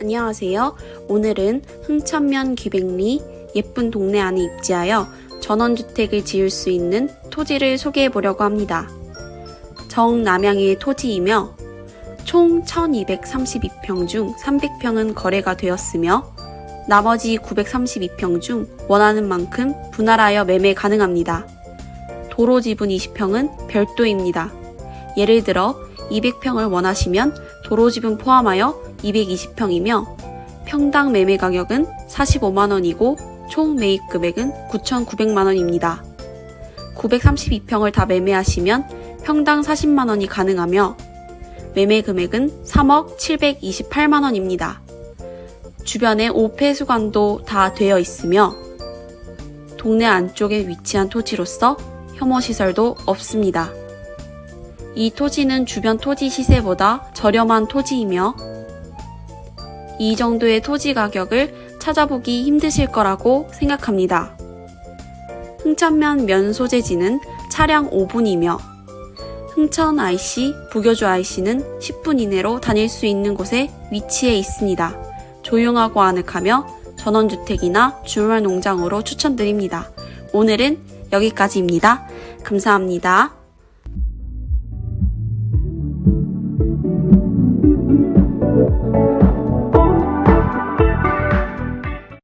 안녕하세요. 오늘은 흥천면 기백리 예쁜 동네 안에 입지하여 전원주택을 지을 수 있는 토지를 소개해 보려고 합니다. 정남향의 토지이며 총 1232평 중 300평은 거래가 되었으며 나머지 932평 중 원하는 만큼 분할하여 매매 가능합니다. 도로 지분 20평은 별도입니다. 예를 들어 200평을 원하시면 도로 지분 포함하여 220평이며 평당 매매 가격은 45만원이고 총 매입 금액은 9,900만원입니다. 932평을 다 매매하시면 평당 40만원이 가능하며 매매 금액은 3억 728만원입니다. 주변에 오폐수관도 다 되어 있으며 동네 안쪽에 위치한 토지로서 혐오시설도 없습니다. 이 토지는 주변 토지 시세보다 저렴한 토지이며 이 정도의 토지 가격을 찾아보기 힘드실 거라고 생각합니다. 흥천면 면 소재지는 차량 5분이며 흥천 IC, 부교주 IC는 10분 이내로 다닐 수 있는 곳에 위치해 있습니다. 조용하고 아늑하며 전원주택이나 주말 농장으로 추천드립니다. 오늘은 여기까지입니다. 감사합니다.